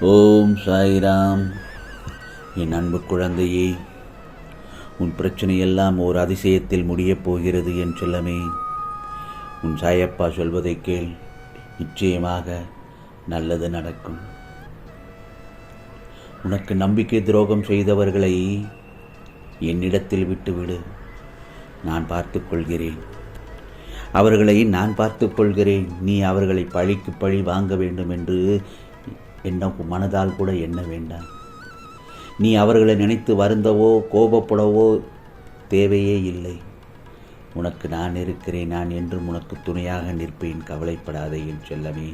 ஓம் சாய்ராம். என் அன்பு குழந்தையே உன் பிரச்சனையெல்லாம் ஓர் அதிசயத்தில் முடியப் போகிறது என் செல்லமே. உன் சாயப்பா சொல்வதை கேள் நிச்சயமாக நல்லது நடக்கும். உனக்கு நம்பிக்கை துரோகம் செய்தவர்களை என்னிடத்தில் விட்டுவிடு. நான் பார்த்து கொள்கிறேன். அவர்களை நான் பார்த்துக் கொள்கிறேன். நீ அவர்களை பழிக்கு பழி வாங்க வேண்டும் என்று என்ன மனதால் கூட எண்ண வேண்டாம்? நீ அவர்களை நினைத்து வருந்தவோ கோபப்படவோ தேவையே இல்லை. உனக்கு நான் இருக்கிறேன் நான் என்றும் உனக்கு துணையாக நிற்பேன் கவலைப்படாதே என் செல்லமே.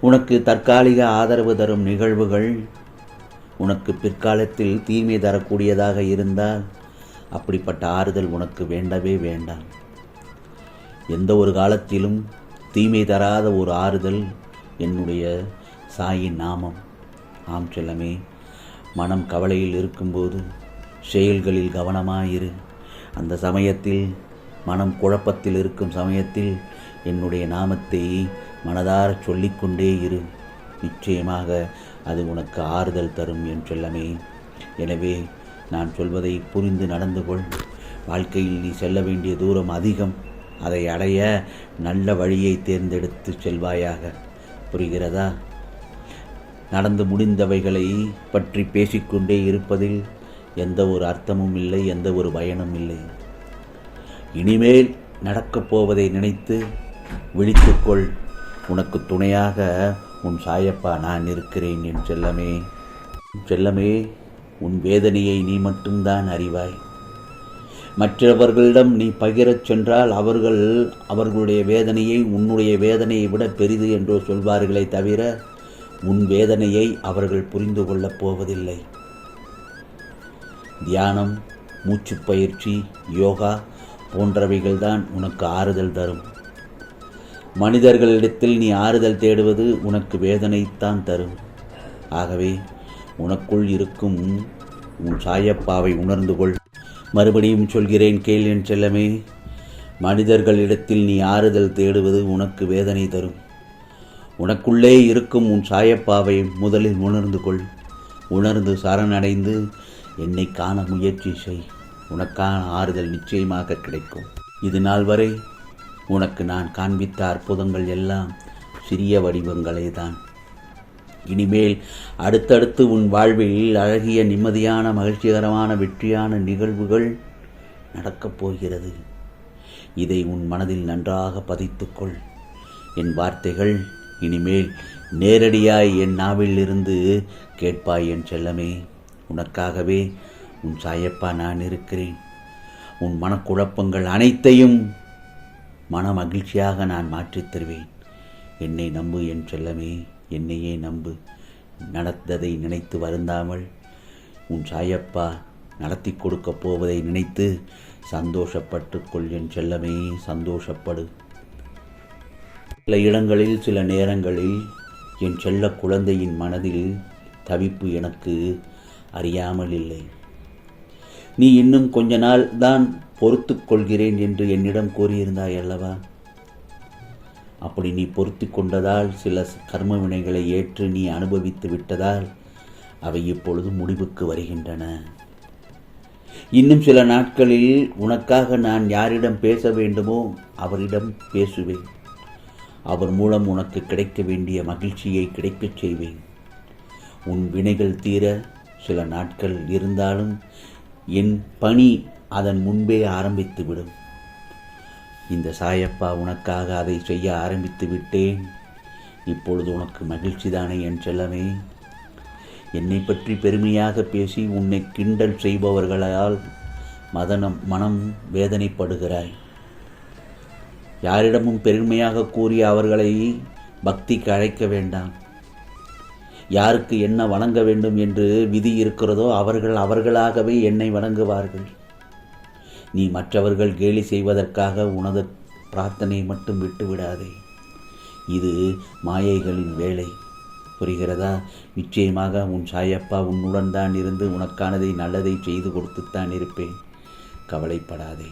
உனக்கு தற்காலிக ஆதரவு தரும் நிகழ்வுகள் உனக்கு பிற்காலத்தில் தீமை தரக்கூடியதாக இருந்தால் அப்படிப்பட்ட ஆறுதல் உனக்கு வேண்டவே வேண்டாம். எந்த ஒரு காலத்திலும் தீமை தராத ஒரு ஆறுதல் என்னுடைய சாயின் நாமம். ஆம் செல்லமே மனம் கவலையில் இருக்கும்போது செயல்களில் கவனமாயிரு. அந்த சமயத்தில் மனம் குழப்பத்தில் இருக்கும் சமயத்தில் என்னுடைய நாமத்தை மனதார சொல்லிக்கொண்டே இரு. நிச்சயமாக அது உனக்கு ஆறுதல் தரும் என் செல்லமே. எனவே நான் சொல்வதை புரிந்து நடந்து கொள். வாழ்க்கையில் நீ செல்ல வேண்டிய தூரம் அதிகம். அதை அடைய நல்ல வழியை தேர்ந்தெடுத்து செல்வாயாக. புரிகிறதா? நடந்து முடிந்தவைகளை பற்றி பேசிக்கொண்டே இருப்பதில் எந்த ஒரு அர்த்தமும் இல்லை எந்த ஒரு பயனும் இல்லை. இனிமேல் நடக்கப் போவதை நினைத்து விழித்துக்கொள். உனக்கு துணையாக உன் சாயப்பா நான் இருக்கிறேன் என் செல்லமே. செல்லமே உன் வேதனையை நீ மட்டும்தான் அறிவாய். மற்றவர்களிடம் நீ பகிரச் சென்றால் அவர்கள் அவர்களுடைய வேதனையை உன்னுடைய வேதனையை விட பெரிது என்றோ சொல்வார்களே தவிர உன் வேதனையை அவர்கள் புரிந்து கொள்ளப் போவதில்லை. தியானம் மூச்சு பயிற்சி யோகா போன்றவைகள்தான் உனக்கு ஆறுதல் தரும். மனிதர்களிடத்தில் நீ ஆறுதல் தேடுவது உனக்கு வேதனைத்தான் தரும். ஆகவே உனக்குள் இருக்கும் உன் சாயப்பாவை உணர்ந்து கொள். மறுபடியும் சொல்கிறேன் கேள் என் செல்லமே. மனிதர்களிடத்தில் நீ ஆறுதல் தேடுவது உனக்கு வேதனை தரும். உனக்குள்ளே இருக்கும் உன் சாயப்பாவை முதலில் உணர்ந்து கொள். உணர்ந்து சரணடைந்து என்னை காண முயற்சி செய். உனக்கான ஆறுதல் நிச்சயமாக கிடைக்கும். இது நாள் வரை உனக்கு நான் காண்பித்த அற்புதங்கள் எல்லாம் சிறிய வடிவங்களே தான் இனிமேல் அடுத்தடுத்து உன் வாழ்வில் அழகிய நிம்மதியான மகிழ்ச்சிகரமான வெற்றியான நிகழ்வுகள் நடக்கப் போகிறது. இதை உன் மனதில் நன்றாக பதித்துக்கொள் என் வார்த்தைகள் இனிமேல் நேரடியாய் என் நாவிலிருந்து கேட்பாய் என் செல்லமே. உனக்காகவே உன் சாயப்பா நான் இருக்கிறேன். உன் மனக்குழப்பங்கள் அனைத்தையும் மன மகிழ்ச்சியாக நான் மாற்றித் தருவேன். என்னை நம்பு என் செல்லமே. என்னையே நம்பு. நடந்ததை நினைத்து வருந்தாமல் உன் சாயப்பா நடத்தி கொடுக்கப் போவதை நினைத்து சந்தோஷப்பட்டு கொள் என் செல்லமே சந்தோஷப்படு. சில இடங்களில் சில நேரங்களில் என் செல்ல குழந்தையின் மனதில் தவிப்பு எனக்கு அறியாமல் இல்லை. நீ இன்னும் கொஞ்ச நாள் தான் பொறுத்து கொள்கிறேன் என்று என்னிடம் கூறியிருந்தாய் அல்லவா? அப்படி நீ பொறுத்து கொண்டதால் சில கர்ம வினைகளை ஏற்று நீ அனுபவித்து விட்டதால் அவை இப்பொழுது முடிவுக்கு வருகின்றன. இன்னும் சில நாட்களில் உனக்காக நான் யாரிடம் பேச வேண்டுமோ அவரிடம் பேசுவேன். அவர் மூலம் உனக்கு கிடைக்க வேண்டிய மகிழ்ச்சியை கிடைக்கச் செய்வேன். உன் வினைகள் தீர சில நாட்கள் இருந்தாலும் என் பணி அதன் முன்பே ஆரம்பித்துவிடும். இந்த சாயப்பா உனக்காக அதை செய்ய ஆரம்பித்து விட்டேன். இப்பொழுது உனக்கு மகிழ்ச்சி தானே என் செல்லமே. என்னை பற்றி பெருமையாக பேசி உன்னை கிண்டல் செய்பவர்களால் மதனம் மனம் வேதனைப்படுகிறாய். யாரிடமும் பெருமையாக கூறி அவர்களை பக்திக்கு அழைக்க வேண்டாம். யாருக்கு என்ன வணங்க வேண்டும் என்று விதி இருக்கிறதோ அவர்கள் அவர்களாகவே என்னை வணங்குவார்கள் நீ மற்றவர்கள் கேலி செய்வதற்காக உனது பிரார்த்தனை மட்டும் விட்டுவிடாதே. இது மாயைகளின் வேலை. புரிகிறதா? நிச்சயமாக உன் சாயப்பா உன்னுடன் தான் இருந்து உனக்கானதை நல்லதை செய்து கொடுத்துத்தான் இருப்பேன். கவலைப்படாதே.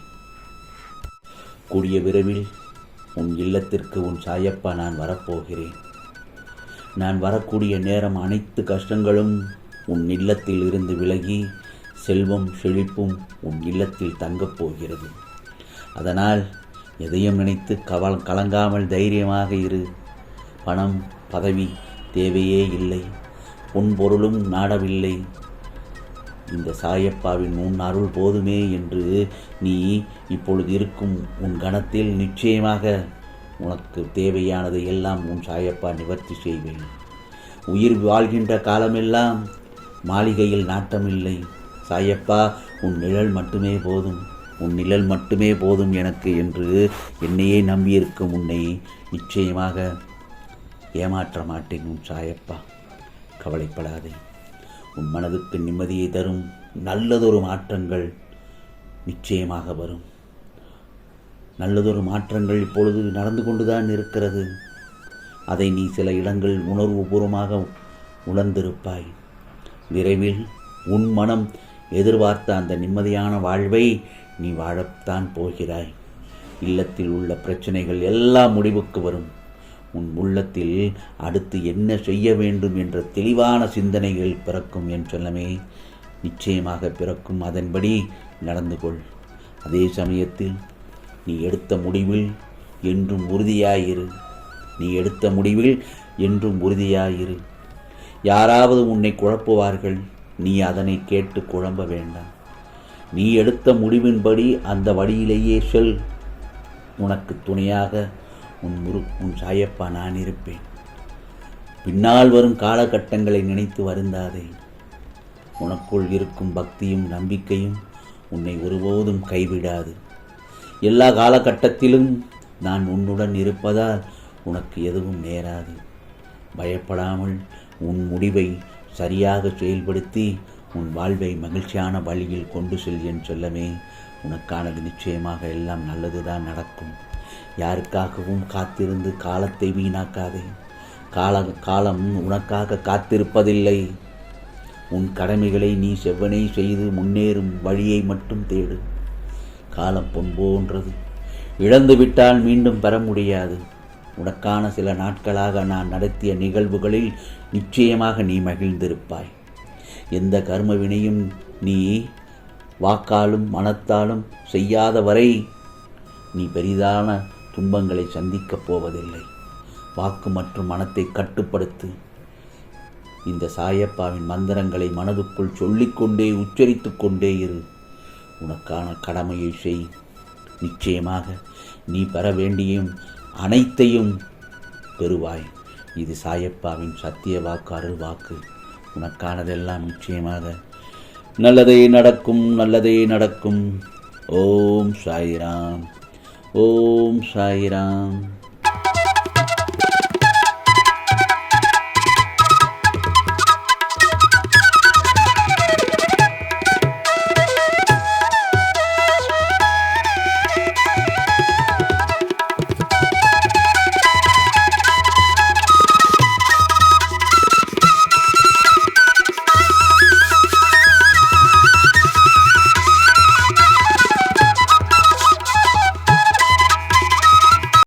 கூடிய விரைவில் உன் இல்லத்திற்கு உன் சாயப்பா நான் வரப்போகிறேன். நான் வரக்கூடிய நேரம் அனைத்து கஷ்டங்களும் உன் இல்லத்தில் இருந்து விலகி செல்வம் செழிப்பும் உன் இல்லத்தில் தங்கப் போகிறது. அதனால் எதையும் நினைத்து கவல் கலங்காமல் தைரியமாக இரு. பணம் பதவி தேவையே இல்லை. பொன் பொருளும் நாடவில்லை. இந்த சாயப்பாவின் உன் அருள் போதுமே என்று நீ இப்பொழுது இருக்கும் உன் கணத்தில் நிச்சயமாக உனக்கு தேவையானதை எல்லாம் உன் சாயப்பா நிவர்த்தி செய்வேன். உயிர் வாழ்கின்ற காலமெல்லாம் மாளிகையில் நாட்டமில்லை. சாயப்பா உன் நிழல் மட்டுமே போதும். உன் நிழல் மட்டுமே போதும் எனக்கு என்று என்னையே நம்பியிருக்கும் உன்னை நிச்சயமாக ஏமாற்ற மாட்டேன் உன் சாயப்பா. கவலைப்படாதே. உன் மனதுக்கு நிம்மதியை தரும் நல்லதொரு மாற்றங்கள் நிச்சயமாக வரும். நல்லதொரு மாற்றங்கள் இப்பொழுது நடந்து கொண்டுதான் இருக்கிறது. அதை நீ சில இடங்கள் உணர்வுபூர்வமாக உணர்ந்திருப்பாய். விரைவில் உன் மனம் எதிர்பார்த்த அந்த நிம்மதியான வாழ்வை நீ வாழத்தான் போகிறாய். இல்லத்தில் உள்ள பிரச்சனைகள் எல்லாம் முடிவுக்கு வரும். உன் உள்ளத்தில் அடுத்து என்ன செய்ய வேண்டும் என்ற தெளிவான சிந்தனைகள் பிறக்கும் என் சொல்லமே. நிச்சயமாக பிறக்கும் அதன்படி நடந்து கொள். அதே சமயத்தில் நீ எடுத்த முடிவில் என்றும் உறுதியாயிரு. நீ எடுத்த முடிவில் என்றும் உறுதியாயிரு. யாராவது உன்னை குழப்புவார்கள். நீ அதனை கேட்டு குழம்ப வேண்டாம். நீ எடுத்த முடிவின்படி அந்த வழியிலேயே செல். உனக்கு துணையாக உன் முரு உன் சாயப்பா நான் இருப்பேன். பின்னால் வரும் காலகட்டங்களை நினைத்து வருந்தாதே. உனக்குள் இருக்கும் பக்தியும் நம்பிக்கையும் உன்னை ஒருபோதும் கைவிடாது. எல்லா காலகட்டத்திலும் நான் உன்னுடன் இருப்பதால் உனக்கு எதுவும் நேராது. பயப்படாமல் உன் முடிவை சரியாக செயல்படுத்தி உன் வாழ்வை மகிழ்ச்சியான வழியில் கொண்டு செல் என் உனக்கானது நிச்சயமாக எல்லாம் நல்லதுதான் நடக்கும். யாருக்காகவும் காத்திருந்து காலத்தை வீணாக்காதே. கால காலம் உனக்காக காத்திருப்பதில்லை. உன் கடமைகளை நீ செவ்வனே செய்து முன்னேறும் வழியை மட்டும் தேடு. காலம் பொன் போன்றது. இழந்து விட்டால் மீண்டும் பெற முடியாது. உனக்கான சில நாட்களாக நான் நடத்திய நிகழ்வுகளில் நிச்சயமாக நீ மகிழ்ந்திருப்பாய். எந்த கர்மவினையும் நீ வாக்காலும் மனத்தாலும் செய்யாத வரை நீ பெரிதான துன்பங்களை சந்திக்கப் போவதில்லை. வாக்கு மற்றும் மனத்தை கட்டுப்படுத்து. இந்த சாயப்பாவின் மந்திரங்களை மனதுக்குள் சொல்லிக்கொண்டே உச்சரித்து கொண்டே இரு. உனக்கான கடமையை செய். நிச்சயமாக நீ பெற வேண்டியும் அனைத்தையும் பெறுவாய். இது சாயப்பாவின் சத்திய வாக்கு அருள் வாக்கு. உனக்கானதெல்லாம் நிச்சயமாக நல்லதே நடக்கும் நல்லதே நடக்கும். ஓம் சாய்ராம். ஓம் சாய்ராம்.